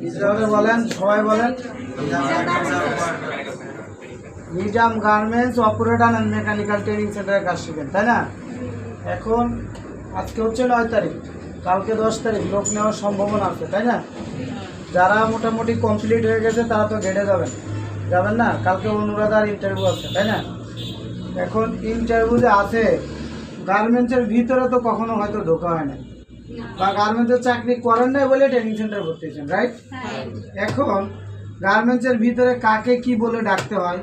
কীভাবে বলেন, সবাই বলেন, Nizam garments operator and mechanical training সেন্টারের কাজ শিখেন, তাই না? এখন আজকে হচ্ছে নয় তারিখ, কালকে দশ তারিখ, লোক নেওয়ার সম্ভাবনা আছে, তাই না? যারা মোটামুটি কমপ্লিট হয়ে গেছে, তারা তো গেটে যাবেন। যাবেন না? কালকে অনুরাধার ইন্টারভিউ আছে, তাই না? এখন ইন্টারভিউ যে আছে, গার্মেন্টসের ভিতরে তো কখনো হয়তো ঢোকা হয় না বা গার্মেন্টসের চাকরি করেন নাই বলে ট্রেনিং সেন্টার ভর্তি হয়েছেন রাইট এখন গার্মেন্টসের ভিতরে কাকে কি বলে ডাকতে হয়?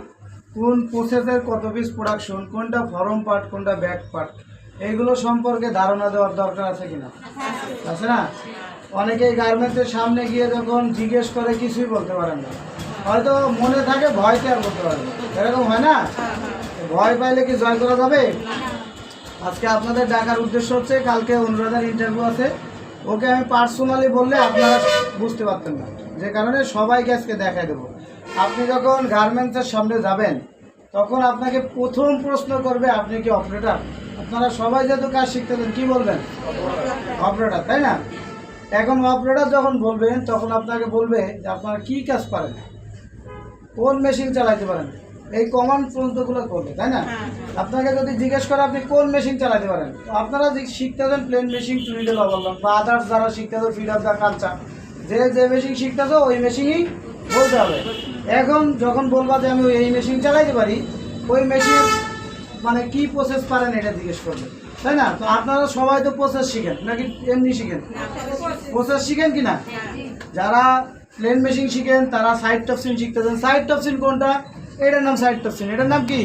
কোন প্রসেসের কত পিস প্রোডাকশন কোনটা ফরম পার্ট কোনটা ব্যাক পার্ট এইগুলো সম্পর্কে ধারণা দেওয়ার দরকার আছে কিনা? আছে না? অনেকেই গার্মেন্টসের সামনে গিয়ে যখন জিজ্ঞেস করে কিছুই বলতে পারেন না। হয়তো মনে থাকে ভয় ভয়তে আর বলতে পারেন। এরকম হয় না? ভয় পাইলে কি জয় করা যাবে? আজকে আপনাদের ডাকার উদ্দেশ্য হচ্ছে, কালকে অনুরাধার ইন্টারভিউ আছে। ওকে আমি পার্সোনালি বললে আপনারা বুঝতে পারতেন না। যে কারণে সবাইকে আজকে দেখাই দেবো। আপনি যখন গার্মেন্টসের সামনে যাবেন, তখন আপনাকে প্রথম প্রশ্ন করবে, আপনি কি অপারেটর আপনারা সবাই যেহেতু কাজ শিখতে দেন, কি বলবেন? অপারেটর তাই না? এখন অপারেটর যখন বলবেন, তখন আপনাকে বলবে যে আপনারা কি কাজ পারেন? কোন মেশিন চালাইতে পারেন? এই কমান পর্যন্তগুলো করবে তাই না? আপনাকে যদি জিজ্ঞেস করে আপনি কোন মেশিন চালাতে পারেন আপনারা যে শিখতেছেন প্লেন মেশিন টুইডেল বললাম বা আদার্স যারা শিখতেছে ফিড অফ দ্য কালচার যে যে মেশিন শিখতেছে ওই মেশিনই বলতে হবে। এখন যখন বলবা যে আমি এই মেশিন চালাইতে পারি ওই মেশিন মানে কি প্রসেস পারেন এটা জিজ্ঞেস করবে তাই না? তো আপনারা সবাই তো প্রসেস শিখেন নাকি এমনি শিখেন? প্রসেস শিখেন কি না? যারা প্লেন মেশিন শিখেন তারা সাইড টপসিন শিখতেছেন সাইড টপসিন কোনটা? এটার নাম সাইড টপসিন এটার নাম কি?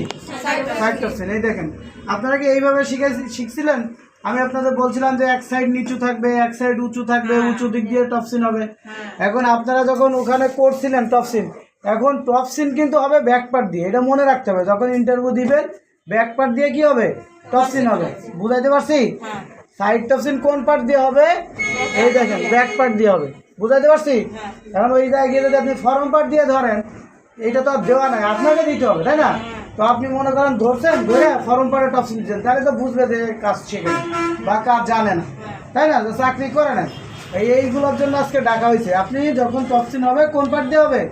সাইড টপসিন এই দেখেন আপনারা কি এইভাবে শিখে শিখছিলেন? আমি আপনাদের বলছিলাম যে এক সাইড নিচু থাকবে এক সাইড উঁচু থাকবে উঁচু দিক দিয়ে টপসিন হবে। এখন আপনারা যখন ওখানে করছিলেন টপসিন এখন টপসিন কিন্তু হবে ব্যাক পার্ট দিয়ে। এটা মনে রাখতে হবে যখন ইন্টারভিউ দিবেন ব্যাক পার্ট দিয়ে কি হবে? টপসিন হবে। বুঝাইতে পারছি? সাইড টপসিন কোন পার্ট দিয়ে হবে? এই দেখেন ব্যাক পার্ট দিয়ে হবে। বুঝাইতে পারছি? এখন ওই জায়গায় গিয়ে যদি আপনি ফরম পার্ট দিয়ে ধরেন এইটা তো আর দেওয়া নাই আপনাকে দিতে হবে তাই না? তো আপনি মনে করেন ধরছেন ধরে ফরম পার্টে টপসিন দিচ্ছেন তাহলে তো বুঝবে যে কাজ শেখে বা কাজ জানে না তাই না? চাকরি করে না। এই এইগুলোর জন্য আজকে ডাকা হয়েছে। আপনি যখন টপসিন হবে কোন পার্ট দিয়ে হবে?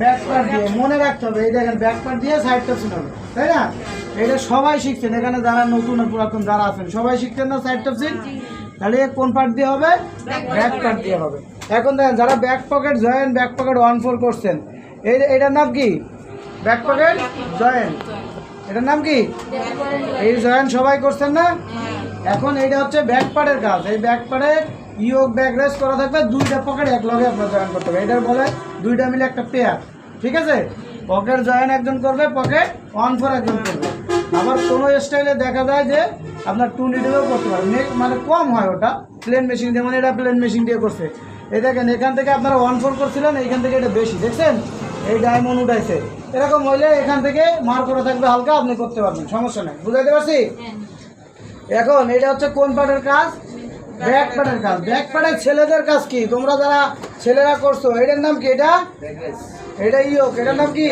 ব্যাক পার্ট দিয়ে। মনে রাখতে হবে এই দেখেন ব্যাক পার্ট দিয়ে সাইড টপসিন হবে তাই না? এটা সবাই শিখছেন এখানে যারা নতুন পুরাতন যারা আছেন সবাই শিখছেন না সাইড টপসিন তাহলে কোন পার্ট দিয়ে হবে? ব্যাক পার্ট দিয়ে। হবে। এখন দেখেন যারা back pocket joint back pocket one four করছেন এই এটার নাম কি? ব্যাক পকেট জয়েন্ট এটার নাম কি? এই জয়েন্ট সবাই করছেন না? এখন এইটা হচ্ছে ব্যাক পার্টের কাজ। এই ব্যাক পার্টের ইয়োগ ব্যাক রেস করা থাকবে দুইটা পকেট এক লগে আপনার জয়েন করতে হবে। এটার বলে দুইটা মিলে একটা পেয়ার ঠিক আছে? পকেট জয়েন একজন করবে পকেট অন ফোর একজন করবে। আবার কোনো স্টাইলে দেখা যায় যে আপনার টু নিডেও করতে পারেন নেক- মানে কম হয় ওটা। প্লেন মেশিন দিয়ে মানে এটা প্লেন মেশিন দিয়ে করছে। এই দেখেন, এখান থেকে আপনারা ওয়ান ফোর করছিলেন, এইখান থেকে এটা বেশি। দেখছেন? এই ডায়মন্ড উঠাইছে। এরকম হইলে এখান থেকে মার করে থাকবে হালকা আপনি করতে পারবেন সমস্যা নেই। বুঝাইতে পারছি? এখন এটা হচ্ছে কোন পার্টের কাজ? ব্যাক পার্টের কাজ। ব্যাক পার্টের ছেলেদের কাজ কি? তোমরা যারা ছেলেরা করছ এটার নাম কি এটা? এটা ইয়োগ এটার নাম কি?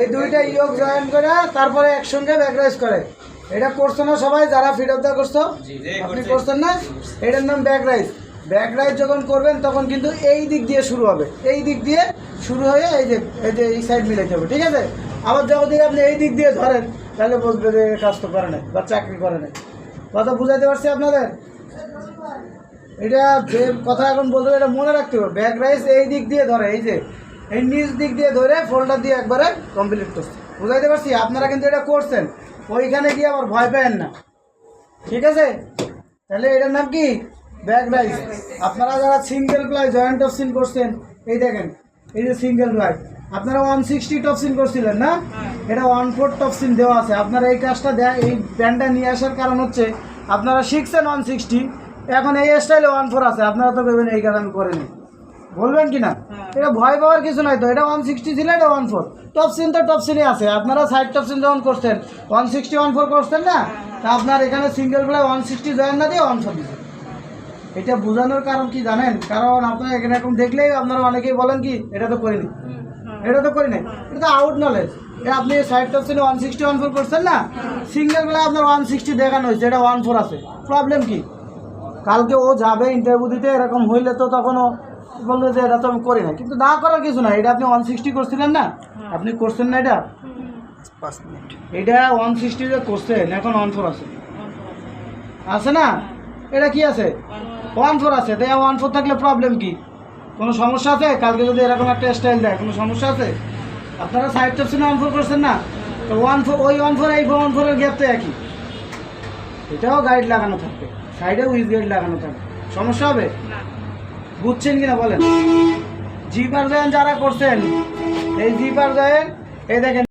এই দুইটা ইয়োগ জয়েন করে তারপরে একসঙ্গে ব্যাক রাইজ করে। এটা করছ না সবাই? যারা ফিড অফ দা করছ? আপনি করছেন না? এটার নাম ব্যাক রাইজ ব্যাক রাইজ যখন করবেন, তখন কিন্তু এই দিক দিয়ে শুরু হবে। এই দিক দিয়ে শুরু হয়ে এই যে এই যে এই সাইড মিলে যাবে ঠিক আছে? আবার যখন দিকে আপনি এই দিক দিয়ে ধরেন, তাহলে বলবে যে কাজ তো করে নাই বা চাকরি করে নাই। কথা বুঝাইতে পারছি আপনাদের? এটা যে কথা এখন বলতে এটা মনে রাখতে হবে। ব্যাক রাইস এই দিক দিয়ে ধরে, এই যে, এই নিচ দিক দিয়ে ধরে ফোল্ডার দিয়ে একবারে কমপ্লিট করছে। বুঝাইতে পারছি? আপনারা কিন্তু এটা করছেন। ওইখানে গিয়ে আবার ভয় পেয়েন না। ঠিক আছে? তাহলে এটার নাম কি? Back rise. আপনারা যারা single ply joint of seam করছেন এই দেখেন এই যে সিঙ্গেল প্লাই আপনারা ওয়ান সিক্সটি টপ সিন করছিলেন না? এটা ওয়ান ফোর টপ সিন দেওয়া আছে। আপনারা এই কাজটা দেয় এই প্যান্টটা নিয়ে আসার কারণ হচ্ছে আপনারা শিখছেন ওয়ান সিক্সটি এখন এই স্টাইলে ওয়ান ফোর আছে। আপনারা তো ভেবেন এই কাজ আমি করিনি বলবেন কি না? এটা ভয় পাওয়ার কিছু নাই তো। এটা ওয়ান সিক্সটি ছিল এটা ওয়ান ফোর টপ সিন তো টপ সিনে আছে। আপনারা সাইড টপ সিন যখন করছেন ওয়ান সিক্সটি ওয়ান ফোর করছেন না? তা আপনার এখানে single ply one sixty join না দিয়ে ওয়ান ফোর দিচ্ছে এটা বোঝানোর কারণ কি জানেন? কারণ আপনারা এখানে এখন দেখলেই আপনারা অনেকেই বলেন কি এটা তো করিনি। এটা তো করি নাই এটা তো আউট নলেজ আপনি side top one sixty one four করছেন না? সিঙ্গেল প্লাই আপনার ওয়ান সিক্সটি দেখানো হয়েছে এটা ওয়ান ফোর আছে। প্রবলেম কি? কালকে ও যাবে ইন্টারভিউ দিতে এরকম হইলে তো তখন ও বলল যে এটা তো আমি করি না কিন্তু না করার কিছু না এটা আপনি ওয়ান সিক্সটি করছিলেন না? আপনি করছেন না এটা? এটা ওয়ান সিক্সটি যে করছেন এখন ওয়ান ফোর আছে। আছে। না? এটা কি আছে? ওয়ান ফোর আছে তাই ওয়ান ফোর থাকলে প্রবলেম কি? কোনো সমস্যা আছে? কালকে যদি এরকম একটা স্টাইল দেয় কোনো সমস্যা আছে? আপনারা সাইড টেপশনে ওয়ান ফোর করছেন না? তো ওয়ান ফোর ওই ওয়ান ফোর এই ওয়ান ফোরের গ্যাপ তো একই। এটাও গাইড লাগানো থাকবে। সাইডে উইথ গাইড লাগানো থাকবে। সমস্যা হবে? বুঝছেন কিনা বলেন? জিপার জয়েন যারা করছেন এই জিপার জয়েন এই দেখেন